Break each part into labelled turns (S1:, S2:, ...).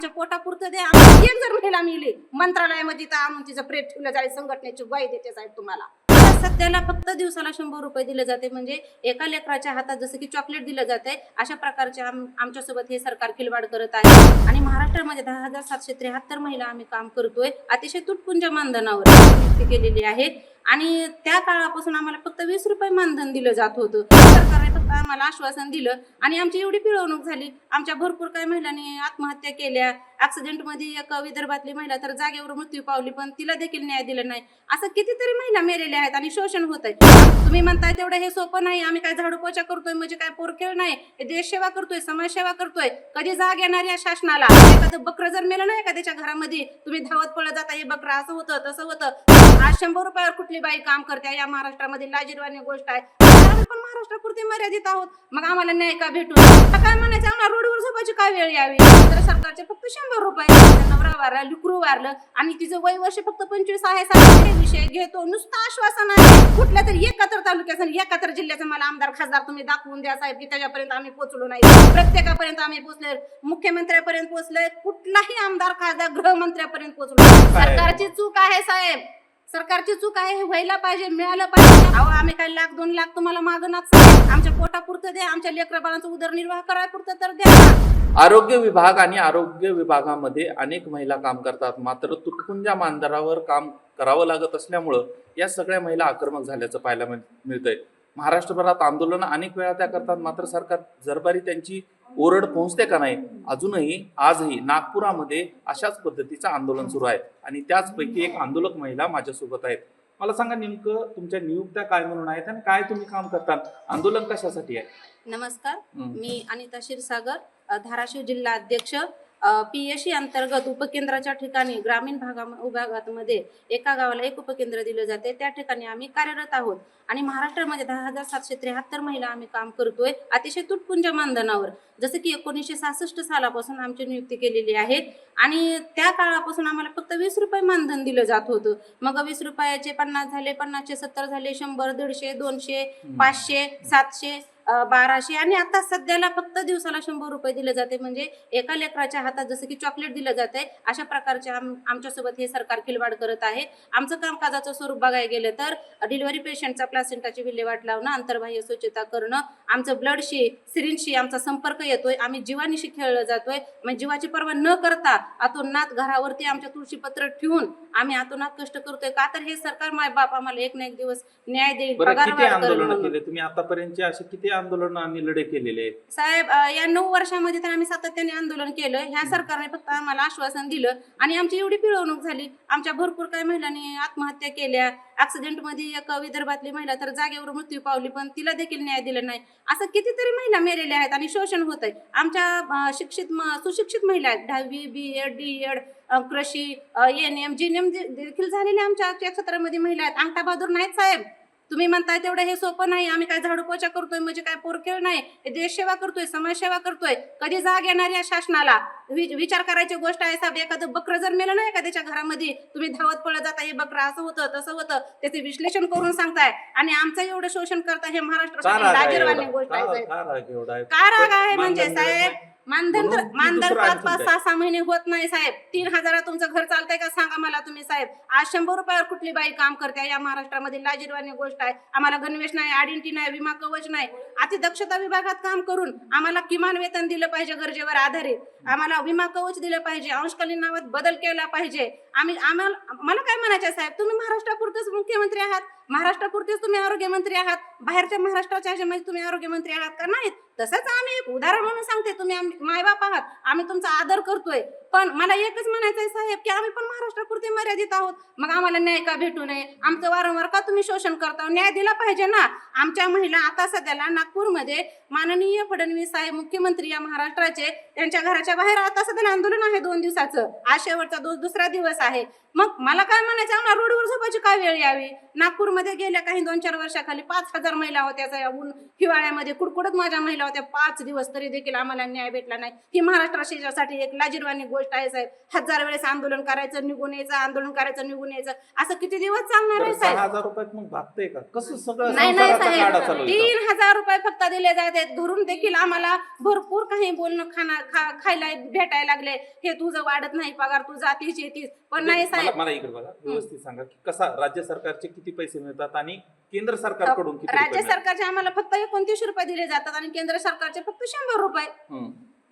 S1: आमच्या पोटापुरतं द्या आम्ही एक जर महिला मिळली मंत्रालयामध्ये तर आणून तिचं प्रेत ठेवलं जाईल संघटनेची ग्वाही देते साहेब तुम्हाला. सध्याला फक्त दिवसाला शंभर रुपये दिले जाते म्हणजे एका लेकराच्या हातात जसं की चॉकलेट दिलं जाते अशा प्रकारचे आम आमच्यासोबत हे सरकार खिलवाड करत आहे. आणि महाराष्ट्रामध्ये दहा हजार सातशे त्र्याहत्तर महिला आम्ही काम करतोय अतिशय तुटपुंज मानधनावर नियुक्ती केलेली आहे. आणि त्या काळापासून आम्हाला फक्त वीस रुपये मानधन दिलं जात होतं. सरकार फक्त आम्हाला आश्वासन दिलं आणि आमची एवढी पिळवणूक झाली. आमच्या भरपूर काही महिलांनी आत्महत्या केल्या. ॲक्सिडेंटमध्ये एक विदर्भातली महिला तर जागेवर मृत्यू पावली पण तिला देखील न्याय दिला नाही. असं कितीतरी महिला मेलेल्या आहेत आणि शोषण होत आहे. तुम्ही म्हणताय तेवढं हे सोपं नाही. आम्ही काय झाडू पोचा करतोय म्हणजे काय पोरखेळ नाही. देश सेवा करतोय समाजसेवा करतोय. कधी जाग येणार या शासनाला? एखादं बकरं जर मेलं नाही का त्याच्या घरामध्ये तुम्ही धावत पळत जाता हे बकरं असं होतं तसं होतं. आज शंभर रुपयावर कुठली बाई काम करते? या महाराष्ट्रामध्ये लाजीरवाणी गोष्ट आहे. आम्ही पण महाराष्ट्रापुरते मर्यादित आहोत. मग आम्हाला न्याय का भेटू? काय म्हणायचं? आम्हाला रोडवर झोपायची काय वेळ यावी? तर सरकारचे फक्त शंभर रुपये नवरा वारला लिकरू वारलं. आणि तिचं वय वर्ष फक्त पंचवीस आहे. हे विषय घेतो. नुसतं आश्वासन आहे. कुठल्या तरी एकात्र तालुक्याचं आणि एकात्र जिल्ह्याचं मला आमदार खासदार तुम्ही दाखवून द्या साहेब की त्याच्यापर्यंत आम्ही पोहोचलो नाही. प्रत्येकापर्यंत आम्ही पोहोचले मुख्यमंत्र्यापर्यंत पोहोचलोय. कुठलाही आमदार खासदार गृहमंत्र्यापर्यंत पोहोचलो. सरकारची चूक आहे साहेब. सरकारची चूक आहे हे व्हायला पाहिजे मिळालं पाहिजे. अहो आम्ही काय लाख दोन लाख तुम्हाला मागणार आमच्या पोटापुरतं द्या आमच्या लेकरा उदरनिर्वाह करायपुरतं तर द्या.
S2: आरोग्य विभाग आणि आरोग्य विभागामध्ये अनेक महिला काम करतात. मात्र तुटपुंजा मानदरावर काम करावं लागत असल्यामुळं या सगळ्या महिला आक्रमक झाल्याचं पाहायला मिळ- मिळतंय. महाराष्ट्रभरात आंदोलन अनेक वेळा त्या करतात. मात्र सरकार जरबारी त्यांची ओरड पोहोचते का नाही? अजूनही आजही नागपुरामध्ये अशाच पद्धतीचं आंदोलन सुरू आहे. आणि त्याचपैकी एक आंदोलक महिला माझ्यासोबत आहेत. मला सांगा नेमकं तुमच्या नियुक्त्या काय म्हणून आहेत आणि काय तुम्ही काम करता आंदोलन कशासाठी आहे?
S1: नमस्कार. मी अनिता क्षीरसागर धाराशिव जिल्हा अध्यक्ष. पीएससी अंतर्गत उपकेंद्राच्या ठिकाणी ग्रामीण भागा विभागामध्ये एका गावाला एक उपकेंद्र दिलं जाते. त्या ठिकाणी आम्ही कार्यरत आहोत. आणि महाराष्ट्रामध्ये दहा हजार सातशे त्र्याहत्तर महिला आम्ही काम करतोय अतिशय तुटपुंज मानधनावर. जसं की एकोणीसशे सहासष्ट सालापासून आमची नियुक्ती केलेली आहे. आणि त्या काळापासून आम्हाला फक्त वीस रुपये मानधन दिलं जात होतं. मग वीस रुपयाचे पन्नास झाले पन्नासचे सत्तर झाले शंभर दीडशे दोनशे पाचशे सातशे बाराशे आणि आता सध्याला फक्त दिवसाला शंभर रुपये दिले जाते. म्हणजे एका लेकराच्या हातात जसं की चॉकलेट दिलं जाते अशा प्रकारचे आम आमच्यासोबत हे सरकार खिलवाड करत आहे. आमचं कामकाजाचं स्वरूप बघायला गेलं तर डिलिव्हरी पेशंटचा प्लासेंटाची विल्हेवाट लावणं अंतर्बाह्य स्वच्छता करणं आमचं ब्लडशी सिरिंजशी आमचा संपर्क येतोय आम्ही जीवानिशी खेळलं जातोय. म्हणजे जीवाची पर्वा न करता अतोनात घरावरती आमच्या तुळशीपत्र ठेवून आम्ही अतोनात कष्ट करतोय. का तर हे सरकार माय बाप आम्हाला एक ना एक दिवस न्याय देईल
S2: बरं
S1: पगार
S2: किती
S1: वाढ करेल
S2: आंदोलन
S1: म्हणून.
S2: केले तुम्ही? आतापर्यंतचे असे किती आंदोलन आणि लढे केलेले आहेत?
S1: साहेब अ, या नऊ वर्षामध्ये तर आम्ही सातत्याने आंदोलन केलं. ह्या सरकारने फक्त आम्हाला आश्वासन दिलं आणि आमची एवढी पिळवणूक झाली. आमच्या भरपूर काही महिलांनी आत्महत्या केल्या. ऍक्सिडेंटमध्ये एक विदर्भातली महिला तर जागेवर मृत्यू पावली पण तिला देखील न्याय दिला नाही. असं कितीतरी महिला मेलेल्या आहेत आणि शोषण होत आहे आमच्या अ, शिक्षित म- सुशिक्षित महिला आहेत. दहावी बी एड डी एड कृषी एन एम जी एम देखील झालेल्या आमच्या या क्षेत्रामध्ये महिला आहेत. अंगठा बहादूर नाहीत साहेब. तुम्ही म्हणताय तेवढं हे सोपं नाही. आम्ही काय झाडू पोचा करतोय म्हणजे काय पोरखेळ नाही. देश सेवा करतोय समाजसेवा करतोय. कधी जाग येणार या शासनाला? विचार करायची गोष्ट आहे साहेब. एखादं बकरं जर मेलं नाही का त्याच्या घरामध्ये तुम्ही धावत पळत जाता हे बकरं असं होतं तसं होतं. त्याचे विश्लेषण करून सांगताय. आणि आमचं एवढं शोषण करताय हे
S2: एवढा?
S1: गोष्ट आहे
S2: का- राग आहे?
S1: म्हणजे साहेब. मानधन तर
S2: म्हणून
S1: मानधन
S2: दुसरं
S1: पाच पाच. सहा सहा महिने होत नाही साहेब. तीन हजारात तुमचं घर चालतंय का सांगा मला तुम्ही साहेब. आज शंभर रुपयावर कुठली बाई काम करते? या महाराष्ट्रामध्ये लाजीरवाणी गोष्ट आहे. आम्हाला गणवेश नाही आयडेंटिटी नाही विमा कवच नाही. अति दक्षता विभागात काम करून आम्हाला किमान वेतन दिलं पाहिजे गरजेवर आधारित. आम्हाला विमा कवच दिलं पाहिजे. अंशकालीन नावात बदल केला पाहिजे. आम्ही आम्हाला मला काय म्हणायचं आहे, साहेब? तुम्ही महाराष्ट्रापुरतेच मुख्यमंत्री आहात. महाराष्ट्रापुरतेच तुम्ही आरोग्यमंत्री आहात. बाहेरच्या महाराष्ट्राच्या ह्याच्यामध्ये तुम्ही आरोग्यमंत्री आहात का? नाहीत. तसंच आम्ही एक उदाहरण म्हणून सांगते. तुम्ही आम- मायबाप आहात. आम्ही तुमचा आदर करतोय. पण मला एकच म्हणायचं आहे साहेब की आम्ही पण महाराष्ट्रापुरते मर्यादित आहोत. मग आम्हाला न्याय का भेटू नये? आमचं वारंवार का तुम्ही शोषण करता? न्याय दिला पाहिजे ना. आमच्या महिला आता सध्याला नागपूरमध्ये माननीय फडणवीस साहेब मुख्यमंत्री या महाराष्ट्राचे. त्यांच्या घराच्या बाहेर आता सध्या आंदोलन आहे दोन दिवसाचं. आज शेवटचा दो दुसरा दिवस आहे. मग मला काय म्हणायचं? आम्हाला रोडवर झोपायची काय वेळ यावी? नागपूरमध्ये गेल्या काही दोन चार वर्षाखाली पाच हजार महिला होत्या त्या ऊन हिवाळ्यामध्ये कुडकुडत माझ्या महिला होत्या. पाच दिवस तरी देखील आम्हाला न्याय भेटला नाही. ही महाराष्ट्रासाठी एक लाजीरवाणी गोष्ट आहे साहेब. हजार वेळेस आंदोलन करायचं निघून यायचं आंदोलन करायचं निघून यायचं. असं किती दिवस चालणार आहे
S2: सहा
S1: साहेब?
S2: हजार रुपयात मग भागतंय का? कसं सगळं
S1: नाही नाही साहेब. तीन हजार रुपये फक्त दिले जात. आहेत घरून देखील आम्हाला भरपूर काही बोलणं खाना खा खायला भेटायला लागले. हे तुझं वाढत नाही पगार तू जातीस येतीस. पण नाही
S2: म्हणजे
S1: साहेब
S2: मला मला इकडे बघा व्यवस्थित सांगा की कसा राज्य सरकारचे किती पैसे मिळतात आणि केंद्र सरकारकडून किती रुपये
S1: राज्य
S2: मिळतात?
S1: सरकारचे आम्हाला फक्त एकोणतीस रुपये दिले जातात आणि केंद्र सरकारचे फक्त शंभर रुपये.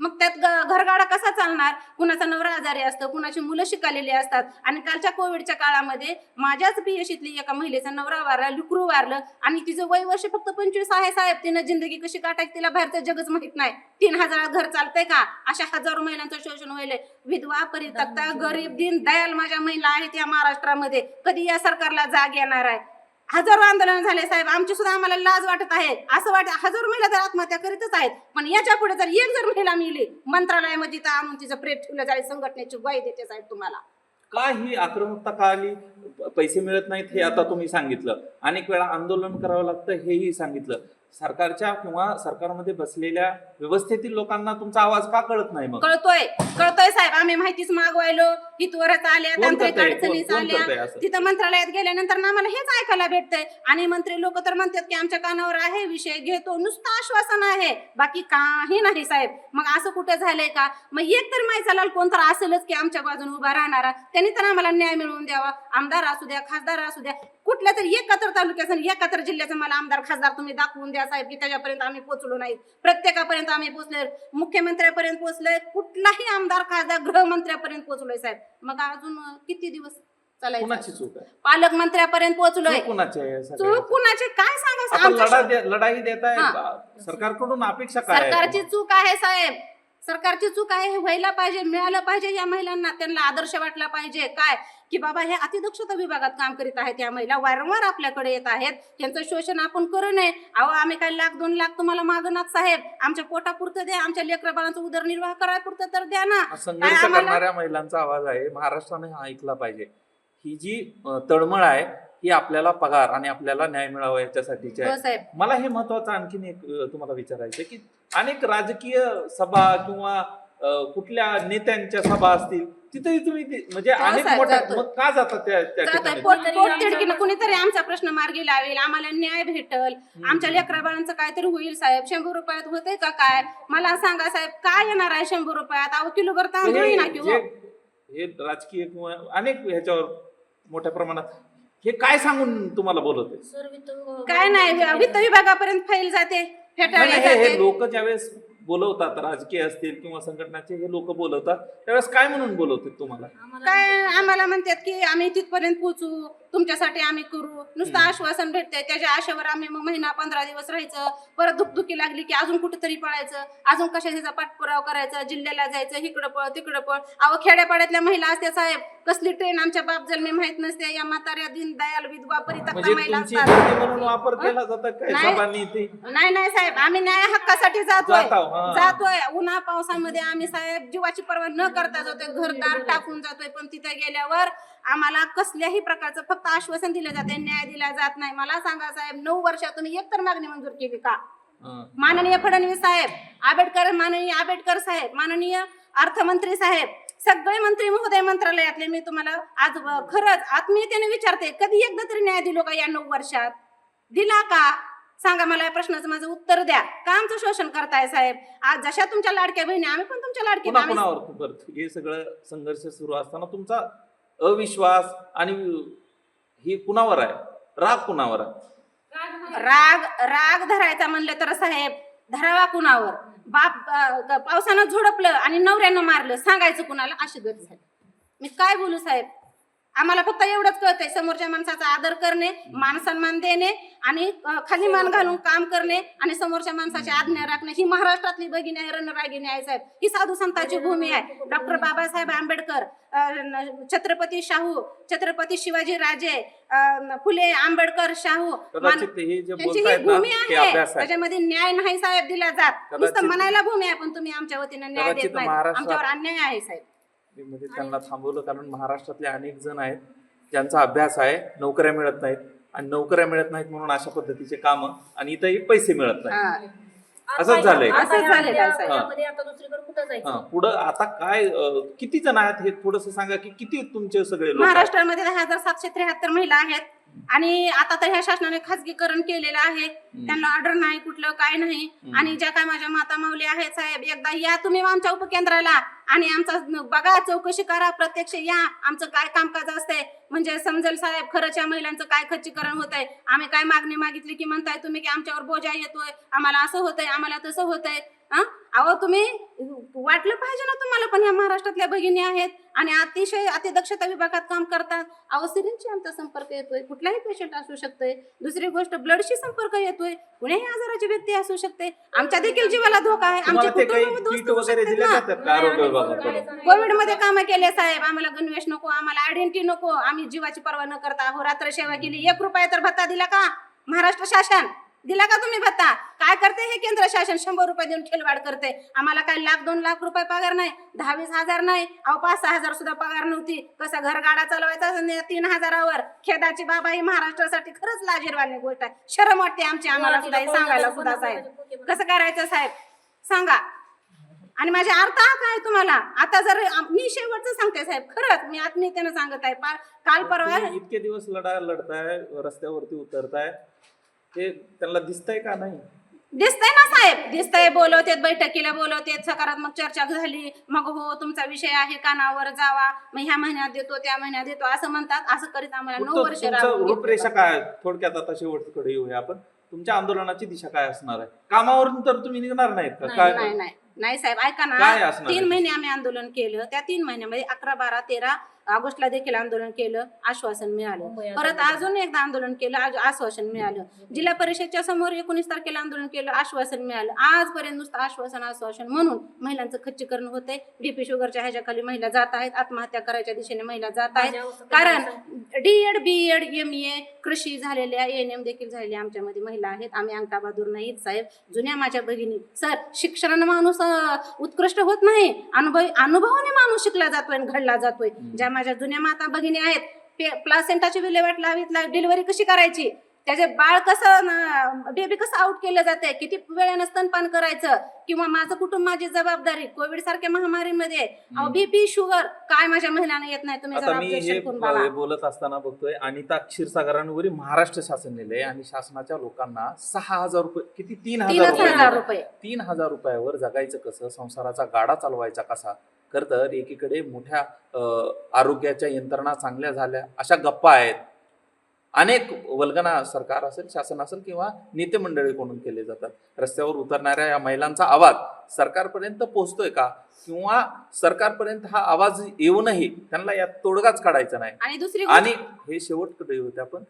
S1: मग त्यात घरगाडा कसा चालणार? कुणाचा नवरा आजारी असतं कुणाची मुलं शिकालेली असतात. आणि कालच्या कोविडच्या काळामध्ये माझ्याच बीएशीतली एका महिलेचा नवरा वारला लिकरू वारलं. आणि तिचं वय वर्ष फक्त पंचवीस आहे साहेब. तिनं जिंदगी कशी काटायची तिला बाहेरचं जगच माहीत नाही. तीन हजारात घर चालतंय का? अशा हजारो महिलांचं शोषण व्हायलंय. विधवा परित्यक्ता गरीब दिन दयाल माझ्या महिला आहेत या महाराष्ट्रामध्ये. कधी या सरकारला जाग येणार आहे? हजारो आंदोलन झाले साहेब. आमची सुद्धा आम्हाला लाज वाटत आहे. असं वाटत हजारो महिला तर आत्महत्या करीतच आहेत. पण याच्यापुढे जर एक जर महिला मिली मंत्रालयामध्ये तर आम्ही तिचं प्रेत ठेवलं जाईल संघटनेची ग्वाही देते साहेब तुम्हाला.
S2: का ही आक्रमकता का आली पैसे मिळत नाहीत हे आता तुम्ही सांगितलं. अनेक वेळा आंदोलन करावं लागतं हेही सांगितलं. सरकारच्या किंवा सरकारमध्ये बसलेल्या व्यवस्थेतील लोकांना तुमचा आवाज का कळत नाही मग?
S1: कळतोय. कळतोय साहेब. आम्ही माहितीच मागवायलो. इथवरच आल्या
S2: कोण
S1: तांत्रिक
S2: करतंय?
S1: अडचणीच
S2: कोण- कोण करतंय
S1: आल्या
S2: असं?
S1: तिथं मंत्रालयात गेल्यानंतर ना आम्हाला हेच ऐकायला भेटतंय. आणि मंत्री लोक तर म्हणतात की आमच्या कानावर आहे विषय घेतो. नुसतं आश्वासन आहे. बाकी काही नाही साहेब. मग असं कुठे झालंय का? मग एक तर माहिती चालाल कोण तर असेलच की आमच्या बाजूने उभा राहणारा. त्यांनी तर आम्हाला न्याय मिळवून द्यावा. आमदार असू द्या खासदार असू द्या. कुठल्या तरी एकात्र तालुक्याचा आणि एकात्र जिल्ह्याचा मला आमदार खासदार तुम्ही दाखवून द्या साहेब की त्याच्यापर्यंत आम्ही पोहोचलो नाही. प्रत्येकापर्यंत आम्ही पोहोचलोय. मुख्यमंत्र्यापर्यंत पोहोचलोय. कुठलाही आमदार खासदार गृहमंत्र्यापर्यंत पोहोचलोय साहेब. मग अजून किती दिवस चालायचं?
S2: कुणाची चूक आहे?
S1: पालकमंत्र्यापर्यंत पोहोचलोय.
S2: चूक कुणाची आहे सगळ्यात?
S1: चूक कुणाचे? काय सांगा
S2: आता
S1: आमच्या
S2: लढा दे- लढाई देत आहे. सरकारकडून अपेक्षा काय आहे?
S1: सरकारची चूक आहे साहेब. सरकारची चूक आहे हे व्हायला पाहिजे मिळालं पाहिजे या महिलांना. त्यांना आदर्श वाटला पाहिजे. काय? की बाबा हे अतिदक्षता विभागात काम करीत आहेत या महिला वारंवार आपल्याकडे येत आहेत. त्यांचं शोषण आपण करू नये. अहो आम्ही काय लाख दोन लाख तुम्हाला मागणार साहेब. आमच्या पोटापुरतं द्या आमच्या लेकरा बाळांचा उदरनिर्वाह करायला पुरतं तर द्या ना.
S2: संघर्ष करणाऱ्या महिलांचा आवाज आहे महाराष्ट्राने हा ऐकला पाहिजे. ही जी तळमळ आहे ही आपल्याला पगार आणि आपल्याला न्याय मिळावा याच्यासाठीची
S1: हो
S2: आहे मला हे महत्वाचं आणखीन एक तुम्हाला विचारायचं की अनेक राजकीय सभा किंवा कुठल्या नेत्यांच्या सभा असतील तिथेही तुम्ही ते- म्हणजे अनेक मोठ्या. मग का जातात त्या. ठिकाणी?
S3: कुणीतरी आमचा प्रश्न-
S1: मार्गी लावेल आम्हाला न्याय भेटल. आमच्या लेकरा बाळांचं काहीतरी होईल साहेब. शंभर रुपयात होते का काय? मला सांगा साहेब काय येणार आहे शंभर रुपयात? अहो किलो भर तांदूळ
S2: हे
S1: ना की हो.
S2: जे- हे राजकीय किंवा अनेक ह्याच्यावर मोठ्या प्रमाणात हे काय सांगून तुम्हाला बोलवते
S1: काय नाही वित्त विभागापर्यंत फाईल जाते फेटाळली
S2: नाही, नाही, हे
S1: जाते.
S2: लोक ज्यावेळेस बोलवतात राजकीय असतील किंवा संघटनाचे हे लोक बोलवतात त्यावेळेस काय म्हणून बोलवतात तुम्हाला?
S1: काय आम्हाला म्हणतात की आम्ही तिथपर्यंत पोहोचू तुमच्यासाठी आम्ही करू. नुसतं आश्वासन भेटतंय त्याच्या आशेवर आम्ही मग महिना पंधरा दिवस राहायचं. परत दुखदुखी लागली की अजून कुठेतरी पळायचं. अजून कशाचा पाठपुरावा करायचा जिल्ह्याला जायचं इकडं पळ तिकडं पळ. अहो खेड्यापाड्यातल्या महिला असते साहेब. कसली ट्रेन आमच्या बाप जन्मी माहीत नसते या म्हाताऱ्या दिन दयाल विधवा परित्यक्ता
S2: म्हणजे
S1: महिला
S2: तुमची
S1: असतात.
S2: गर्दी म्हणून वापर केला जातो काय
S1: नाही.
S2: सभांनी
S1: नाही नाही साहेब. आम्ही न्याय हक्कासाठी जातोय.
S2: जाताव, हा.
S1: जातोय. उन्हा पावसामध्ये आम्ही साहेब जीवाची पर्वा न करता जातोय. घरदार टाकून जातोय. पण तिथे गेल्यावर आम्हाला कसल्याही प्रकारचं फक्त आश्वासन दिलं जाते न्याय दिला जात नाही. मला सांगा साहेब नऊ वर्षात तुम्ही एक तर मागणी मंजूर केली का. माननीय फडणवीस साहेब आंबेडकर माननीय आंबेडकर साहेब माननीय अर्थमंत्री साहेब सगळे मंत्री महोदय मंत्रालयातले मी तुम्हाला आज खरंच आत्मीयतेने विचारते कधी एकदा तरी न्याय दिलो का या नऊ वर्षात? दिला का? सांगा मला या प्रश्नाचं माझं उत्तर द्या. का आमचं शोषण करताय साहेब? आज जशा तुमच्या लाडक्या बहिणी आम्ही पण तुमच्या लाडक्या
S2: पुन्हा
S1: आम्ही-
S2: हे सगळं संघर्ष सुरू असताना तुमचा अविश्वास आणि ही कुणावर आहे? राग कुणावर आहे?
S1: राग राग धरायचा म्हणलं तर साहेब धरावा कुणावर? बाप अं, ग- पावसानं झोडपलं आणि नवऱ्यानं मारलं. सांगायचं कुणाला? अशी गत झाली. मी काय बोलू साहेब? आम्हाला फक्त एवढंच कळतंय समोरच्या माणसाचा आदर करणे मान सन्मान देणे आणि अं, खाली मान घालून काम करणे आणि समोरच्या माणसाची आज्ञा राखणे. ही महाराष्ट्रातली भगिनी आहे रणरागिणी आहे साहेब. ही साधू संतांची भूमी आहे. डॉक्टर बाबासाहेब आंबेडकर अं, छत्रपती शाहू छत्रपती शिवाजी राजे अं, फुले आंबेडकर शाहू मान-
S2: कदाचित हे जे
S1: त्यांची ही
S2: बोलतायत ना
S1: भूमी
S2: ते
S1: आहे.
S2: अभ्यास आहे.
S1: त्याच्यामध्ये न्याय नाही साहेब दिला जात.
S2: कदाचित-
S1: नुसतं म्हणायला भूमी आहे पण तुम्ही आमच्या वतीने न्याय
S2: कदाचित
S1: देत नाही.
S2: महाराष्ट्रात-
S1: आमच्यावर अन्याय आहे साहेब.
S2: म्हणजे त्यांना थांबवलं कारण महाराष्ट्रातले अनेक जण आहेत ज्यांचा अभ्यास आहे नोकऱ्या मिळत नाहीत आणि नोकऱ्या मिळत नाहीत म्हणून अशा पद्धतीचे काम आणि इथंही पैसे मिळत नाहीत
S1: हा.
S2: असंच झालंय
S1: असंच झालेलं आहे, साहेब.
S3: यामध्ये आता दुसरीकडे कुठं जायचं
S2: पुढं आता काय किती जण आहेत हे थोडस सांगा की किती तुमचे सगळे लोक?
S1: महाराष्ट्रामध्ये दहा हजार सातशे त्र्याहत्तर महिला आहेत आणि आता तर ह्या शासनाने खासगीकरण केलेलं आहे. त्यांना ऑर्डर नाही कुठलं काय नाही. आणि ज्या काय माझ्या माता माऊली आहेत साहेब एकदा या तुम्ही आमच्या उपकेंद्राला आणि आमचा बघा चौकशी करा प्रत्यक्ष या. आमचं काय कामकाज असतंय? म्हणजे समजेल साहेब खरंच या महिलांचं काय खच्चीकरण होत आहे आम्ही काय मागणी मागितली की म्हणताय तुम्ही की आमच्यावर बोजा येतोय? आम्हाला असं होतंय आम्हाला तसं होतंय. हा? अहो तुम्ही वाटलं पाहिजे ना तुम्हाला पण या महाराष्ट्रातल्या भगिनी आहेत आणि अतिशय अतिदक्षता विभागात काम करतात. अहो सिरिंजची आमचा संपर्क येतोय कुठलाही पेशंट असू शकतोय. दुसरी गोष्ट ब्लडशी संपर्क येतोय कुणीही आजाराची व्यक्ती असू शकते. आमच्या देखील जीवाला धोका आहे.
S2: तुम्हाला
S1: आमचे
S2: ते काही
S1: कुटुंब उद्ध्वस्त
S2: किट
S1: होऊ
S2: वगैरे
S1: शकतात
S2: दिले
S1: ना.
S2: जातात का आरोग्य विभागाकडून?
S1: कोविडमध्ये काम केले साहेब आम्हाला गणवेश नको आम्हाला आयडेंटिटी नको आम्ही जीवाची पर्वा न करता हो रात्र सेवा केली. एक रुपया तर भत्ता दिला का? महाराष्ट्र शासन. दिला का तुम्ही भत्ता? काय करते हे केंद्र शासन? शंभर रुपये देऊन खेळवाड करते. आम्हाला काय लाख दोन लाख रुपये पगार नाही दहा वीस हजार नाही अहो पाच सहा हजार सुद्धा पगार नव्हती. कसा घर गाडा चालवायचा तीन हजारावर खेदाची बाबा ही महाराष्ट्रासाठी खरंच लाजीरवाणी गोष्ट आहे. शरम वाटते आमची आम्हाला सुद्धा हे सांगायला सुद्धा साहेब. कसं करायचं साहेब? सांगा. आणि माझे अर्थ हा काय तुम्हाला? आता जर मी शेवटचं सांगते साहेब खरंच मी आत्मीयतेनं सांगत आहे. काल परवा
S2: इतके दिवस लढा लढताय रस्त्यावरती उतरताय. ते त्यांना दिसतंय का नाही?
S1: दिसतंय ना साहेब. दिसतंय बोलवतेत बैठकीला बोलवतेत सकारात्मक चर्चा झाली. मग हो तुमचा विषय आहे कानावर जावा. मग ह्या महिन्यात देतो त्या महिन्यात देतो असं म्हणतात. असं करीत आम्हाला नऊ
S2: तुमचं
S1: वर्ष
S2: तुमचं
S1: राबवून
S2: रूपरेषा. काय? आहे? थोडक्यात आता शेवटकडे येऊया आपण. तुमच्या आंदोलनाची दिशा काय असणार आहे? कामावरून तर तुम्ही निघणार नाहीत का?
S3: नाही,
S2: काय?
S1: नाही नाही. नाही साहेब ऐका
S2: काय
S1: ना
S2: असणार
S1: तीन
S2: आहे?
S1: महिने आम्ही आंदोलन केलं. त्या तीन महिन्यामध्ये अकरा बारा तेरा ऑगस्टला देखील आंदोलन केलं आश्वासन मिळालं.
S3: मुंबई
S1: परत अजून एकदा आंदोलन केलं आज आश्वासन मिळालं. जिल्हा परिषदच्या समोर एकोणीस तारखेला आंदोलन केलं आश्वासन मिळालं. आजपर्यंत नुसतं आश्वासन आश्वासन म्हणून महिलांचं खच्चीकरण होतंय. डीपी शुगरच्या ह्याच्याखाली महिला जात आहेत आत्महत्या करायच्या दिशेने महिला जात आहेत. कारण
S3: कसं-
S1: D Ed B Ed M A कृषी झालेल्या एन एम देखील झालेल्या आमच्यामध्ये महिला आहेत. आम्ही अंगठा बहादूर नाहीत साहेब. जुन्या माझ्या भगिनी सर शिक्षणानं माणूस उत्कृष्ट होत नाही. अनुभव अनुभवाने माणूस शिकला जातोय आणि घडला जातोय. ज्या माझ्या जुन्या माता भगिनी आहेत प्लासेंटाची विल्हेवाट लावीत डिलिव्हरी कशी करायची? त्याचे बाळ कसं बेबी कसं आउट केलं जाते किती वेळानं स्तनपान करायचं? किंवा माझं कुटुंब माझी जबाबदारी कोविड सारख्या महामारीमध्ये? बीपी शुगर काय माझ्या महिलांना येत नाही? तुम्ही
S2: बोलत असताना बघतोय अनिता क्षीरसागरांवरील महाराष्ट्र शासन नेलंय आणि शासनाच्या लोकांना सहा हजार रुपये किती? तीन हजार रुपये. तीन हजार रुपयावर जगायचं कसं? संसाराचा गाडा चालवायचा कसा? तर एकीकडे मोठ्या आरोग्याच्या यंत्रणा चांगल्या झाल्या अशा गप्पा आहेत. अनेक वल्गना सरकार असेल शासन असेल किंवा नेते मंडळीकडून केले जातात. रस्त्यावर उतरणाऱ्या या महिलांचा आवाज सरकारपर्यंत पोहोचतोय का? किंवा सरकारपर्यंत हा आवाज येऊनही त्यांना यात तोडगाच काढायचा नाही?
S1: आणि दुसरी गोष्ट
S2: आणि हे शेवटकडे होते आपण?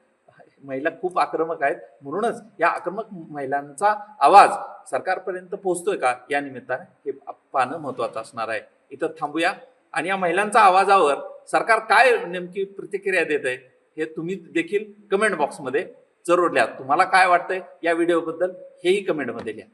S2: महिला खूप आक्रमक आहेत. म्हणूनच या आक्रमक महिलांचा आवाज सरकारपर्यंत पोहोचतोय का? या निमित्ताने हे पाहणं महत्वाचं असणार आहे. इथं थांबूया. आणि या महिलांच्या आवाजावर सरकार काय नेमकी प्रतिक्रिया देत आहे हे तुम्ही देखील कमेंट बॉक्समध्ये जरूर लिहा. तुम्हाला काय वाटतंय या व्हिडिओबद्दल हेही कमेंटमध्ये लिहा.